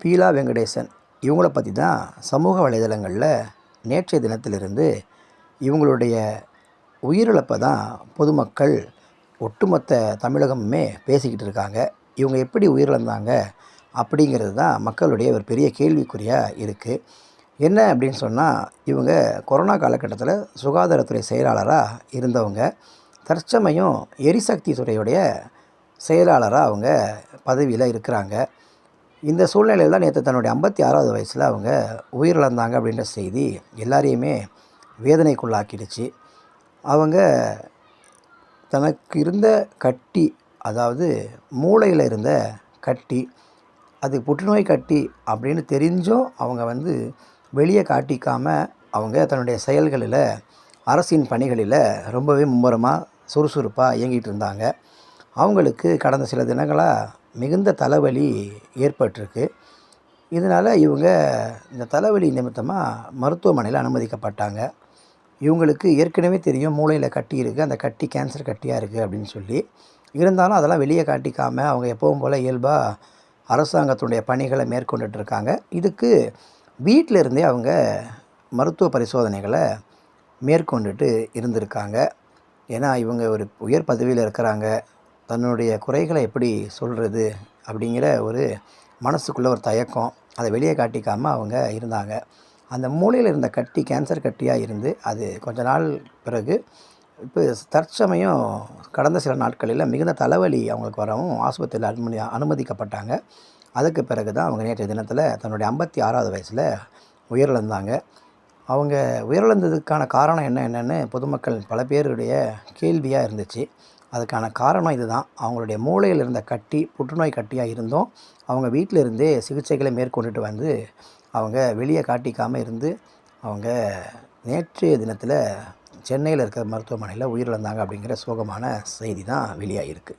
பீலா வெங்கடேசன். இவங்கள பற்றி தான் சமூக வலைதளங்களில் நேற்றைய தினத்திலிருந்து இவங்களுடைய உயிரிழப்பை தான் பொதுமக்கள் ஒட்டுமொத்த தமிழகமுமே பேசிக்கிட்டு இருக்காங்க. இவங்க எப்படி உயிரிழந்தாங்க அப்படிங்கிறது தான் மக்களுடைய ஒரு பெரிய கேள்விக்குறியாக இருக்குது என்ன அப்படின்னு சொன்னால் இவங்க கொரோனா காலகட்டத்தில் சுகாதாரத்துறை செயலாளராக இருந்தவங்க தற்சமயம் எரிசக்தி துறையுடைய செயலாளராக அவங்க பதவியில் இருக்கிறாங்க. இந்த சூழ்நிலையில் தான் நேற்று தன்னுடைய ஐம்பத்தி ஆறாவது வயசில் அவங்க உயிரிழந்தாங்க அப்படின்ற செய்தி எல்லாரையுமே வேதனைக்குள்ளாக்கிடுச்சு. அவங்க தனக்கு இருந்த கட்டி அதாவது மூளையில் இருந்த கட்டி அது புற்றுநோய் கட்டி அப்படின்னு தெரிஞ்சும் அவங்க வந்து வெளியே காட்டிக்காமல் அவங்க தன்னுடைய செயல்களில் அரசின் பணிகளில் ரொம்பவே மும்முரமாக சுறுசுறுப்பாக இயங்கிட்டு இருந்தாங்க. அவங்களுக்கு கடந்த சில தினங்களாக மிகுந்த தலைவலி ஏற்பட்டிருக்கு. இதனால் இவங்க இந்த தலைவலி நிமித்தமாக மருத்துவமனையில் அனுமதிக்கப்பட்டாங்க. இவங்களுக்கு ஏற்கனவே தெரியும் மூளையில் கட்டி இருக்குது அந்த கட்டி கேன்சர் கட்டியாக இருக்குது அப்படின்னு சொல்லி. இருந்தாலும் அதெல்லாம் வெளியே காட்டிக்காமல் அவங்க எப்பவும் போல் இயல்பாக அரசாங்கத்துடைய பணிகளை மேற்கொண்டுட்டு இருக்காங்க. இதுக்கு வீட்டில் இருந்தே அவங்க மருத்துவ பரிசோதனைகளை மேற்கொண்டுட்டு இருந்திருக்காங்க. ஏன்னா இவங்க ஒரு உயர் பதவியில் இருக்கிறாங்க. தன்னுடைய குறைகளை எப்படி சொல்கிறது அப்படிங்கிற ஒரு மனசுக்குள்ளே ஒரு தயக்கம். அதை வெளியே காட்டிக்காமல் அவங்க இருந்தாங்க. அந்த மூளையில் இருந்த கட்டி கேன்சர் கட்டியாக இருந்து அது கொஞ்ச நாள் பிறகு இப்போ தற்சமயம் கடந்த சில நாட்களில் மிகுந்த தலைவலி அவங்களுக்கு வரவும் ஆஸ்பத்திரியில் அனுமதி அனுமதிக்கப்பட்டாங்க. அதுக்கு பிறகு தான் அவங்க நேற்றைய தினத்தில் தன்னுடைய ஐம்பத்தி ஆறாவது வயசில் உயிரிழந்தாங்க. அவங்க உயிரிழந்ததுக்கான காரணம் என்ன என்னென்னு பொதுமக்கள் பல பேருடைய கேள்வியாக இருந்துச்சு. அதுக்கான காரணம் இதுதான். அவங்களுடைய மூளையில் இருந்த கட்டி புற்றுநோய் கட்டியாக இருந்தும் அவங்க வீட்டில் இருந்தே சிகிச்சைகளை மேற்கொண்டுட்டு வந்து அவங்க வெளியே காட்டிக்காமல் இருந்து அவங்க நேற்றைய தினத்தில் சென்னையில் இருக்கிற மருத்துவமனையில் உயிரிழந்தாங்க அப்படிங்கிற சோகமான செய்தி தான் வெளியாகிருக்கு